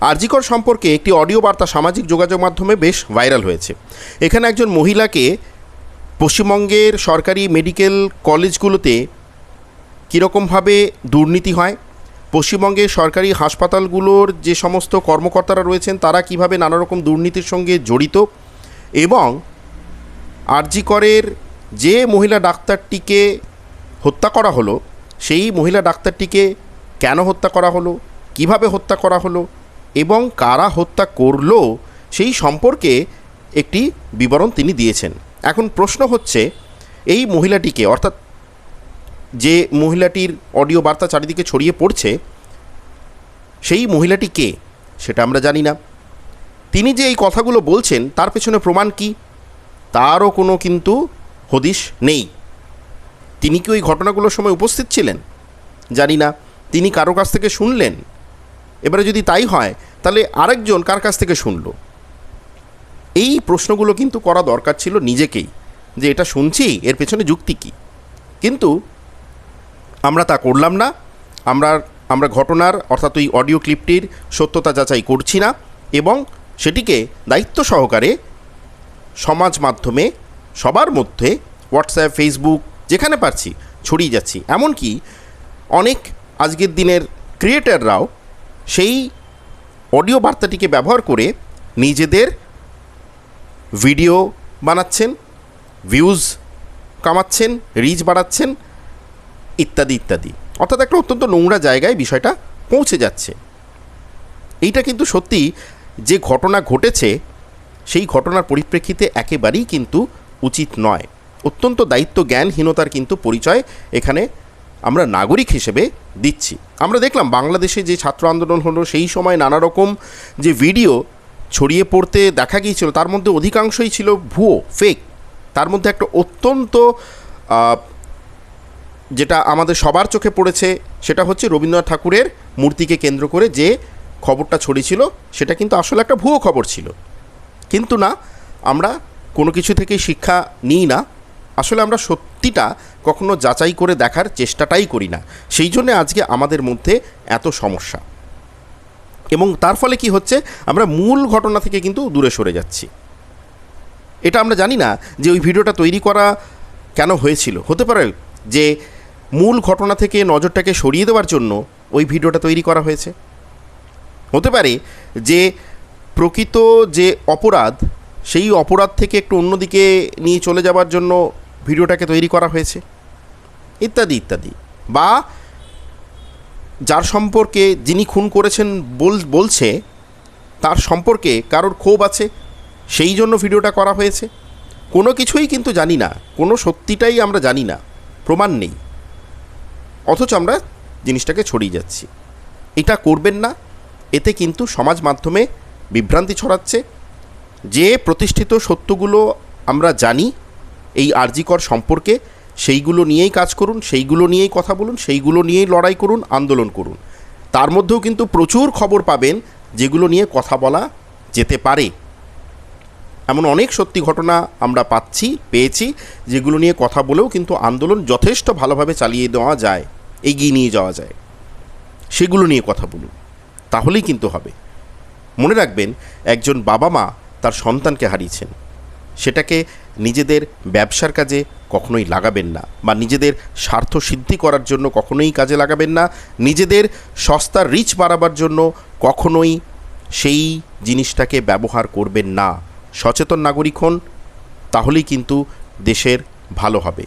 আরজিকর সম্পর্কে একটি অডিও বার্তা সামাজিক যোগাযোগ মাধ্যমে বেশ ভাইরাল হয়েছে। এখানে একজন মহিলাকে পশ্চিমবঙ্গের সরকারি মেডিকেল কলেজগুলোতে কীরকমভাবে দুর্নীতি হয়, পশ্চিমবঙ্গের সরকারি হাসপাতালগুলোর যে সমস্ত কর্মকর্তারা রয়েছেন, তারা কীভাবে নানা রকম দুর্নীতির সঙ্গে জড়িত এবং আরজিকরের যে মহিলা ডাক্তারটিকে হত্যা করা হলো, সেই মহিলা ডাক্তারটিকে কেন হত্যা করা হলো, কীভাবে হত্যা করা হলো এবং কারা হত্যা করল সেই সম্পর্কে একটি বিবরণ তিনি দিয়েছেন। এখন প্রশ্ন হচ্ছে, এই মহিলাটিকে, অর্থাৎ যে মহিলাটির অডিও বার্তা চারিদিকে ছড়িয়ে পড়ছে, সেই মহিলাটি কে? সেটা আমরা জানি না। তিনি যে এই কথাগুলো বলছেন, তার পেছনে প্রমাণ কি? তারও কোনো কিন্তু হদিশ নেই। তিনি কি ওই ঘটনাগুলোর সময় উপস্থিত ছিলেন? জানি না। তিনি কারও কাছ থেকে শুনলেন? এবারে যদি তাই হয়, তাহলে আরেকজন কার কাছ থেকে শুনলো? এই প্রশ্নগুলো কিন্তু করা দরকার ছিল নিজেকেই, যে এটা শুনছি, এর পেছনে যুক্তি কী? কিন্তু আমরা তা করলাম না, আমরা আমরা ঘটনার, অর্থাৎ ওই অডিও ক্লিপটির সত্যতা যাচাই করছি না, এবং সেটিকে দায়িত্ব সহকারে সমাজ মাধ্যমে, সবার মধ্যে, হোয়াটসঅ্যাপ, ফেসবুক, যেখানে পারছি, ছড়িয়ে যাচ্ছি। এমনকি অনেক আজকের দিনের ক্রিয়েটাররাও সেই অডিও বার্তাটিকে ব্যবহার করে নিজেদের ভিডিও বানাচ্ছেন ভিউজ কামাচ্ছেন রিচ বাড়াচ্ছেন, ইত্যাদি ইত্যাদি। অর্থাৎ একটা অত্যন্ত নোংরা জায়গায় বিষয়টা পৌঁছে যাচ্ছে। এইটা কিন্তু সত্যি যে ঘটনা ঘটেছে, সেই ঘটনার পরিপ্রেক্ষিতে একেবারেই কিন্তু উচিত নয়। অত্যন্ত দায়িত্ব জ্ঞানহীনতার কিন্তু পরিচয় এখানে আমরা নাগরিক হিসেবে দিচ্ছি। আমরা দেখলাম বাংলাদেশে যে ছাত্র আন্দোলন হলো, সেই সময় নানা রকম যে ভিডিও ছড়িয়ে পড়তে দেখা গিয়েছিল, তার মধ্যে অধিকাংশই ছিল ভুয়ো ফেক তার মধ্যে একটা অত্যন্ত যেটা আমাদের সবার চোখে পড়েছে, সেটা হচ্ছে রবীন্দ্রনাথ ঠাকুরের মূর্তিকে কেন্দ্র করে যে খবরটা ছড়িয়েছিল, সেটা কিন্তু আসলে একটা ভুয়ো খবর ছিল। কিন্তু না, আমরা কোনো কিছু থেকেই শিক্ষা নিই না। আসলে আমরা সত্যিটা কখনো যাচাই করে দেখার চেষ্টাটাই করি না। সেই জন্য আজকে আমাদের মধ্যে এত সমস্যা। এবং তার ফলে কি হচ্ছে, আমরা মূল ঘটনা থেকে কিন্তু দূরে সরে যাচ্ছি। এটা আমরা জানি না যে ওই ভিডিওটা তৈরি করা কেন হয়েছিল। হতে পারে যে মূল ঘটনা থেকে নজরটাকে সরিয়ে দেওয়ার জন্য ওই ভিডিওটা তৈরি করা হয়েছে। হতে পারে যে প্রকৃত যে অপরাধ, সেই অপরাধ থেকে একটু অন্যদিকে নিয়ে চলে যাওয়ার জন্য ভিডিওটাকে তৈরি করা হয়েছে। ইত্যাদি ইত্যাদি। বা যার সম্পর্কে যিনি খুন করেছেন বল, বলছে, তার সম্পর্কে কারোর ক্ষোভ আছে, সেই জন্য ভিডিওটা করা হয়েছে। কোনো কিছুই কিন্তু জানি না, কোনো সত্যিটাই আমরা জানি না, প্রমাণ নেই। অথচ আমরা জিনিসটাকে ছড়িয়ে যাচ্ছি। এটা করবেন না, এতে কিন্তু সমাজ মাধ্যমে বিভ্রান্তি ছড়াচ্ছে। যে প্রতিষ্ঠিত সত্যগুলো আমরা জানি, এই আরজিকর সম্পর্কে সেইগুলো নিয়েই কাজ করুন, সেইগুলো নিয়েই কথা বলুন, সেইগুলো নিয়েই লড়াই করুন, আন্দোলন করুন। তার মধ্যেও কিন্তু প্রচুর খবর পাবেন যেগুলো নিয়ে কথা বলা যেতে পারে। এমন অনেক সত্যি ঘটনা আমরা পাচ্ছি, পেয়েছি, যেগুলো নিয়ে কথা বলেও কিন্তু আন্দোলন যথেষ্ট ভালোভাবে চালিয়ে দেওয়া যায়, এগিয়ে নিয়ে যাওয়া যায়। সেগুলো নিয়ে কথা বলুন, তাহলেই কিন্তু হবে। মনে রাখবেন, একজন বাবা মা তার সন্তানকে হারিয়েছেন। সেটাকে নিজেদের ব্যবসার কাজে কখনোই লাগাবেন না বা নিজেদের স্বার্থ সিদ্ধি করার জন্য কখনোই কাজে লাগাবেন না। নিজেদের সস্তা রিচ বাড়াবার জন্য কখনোই সেই জিনিসটাকে ব্যবহার করবেন না। সচেতন নাগরিক হন, তাহলেই কিন্তু দেশের ভালো হবে।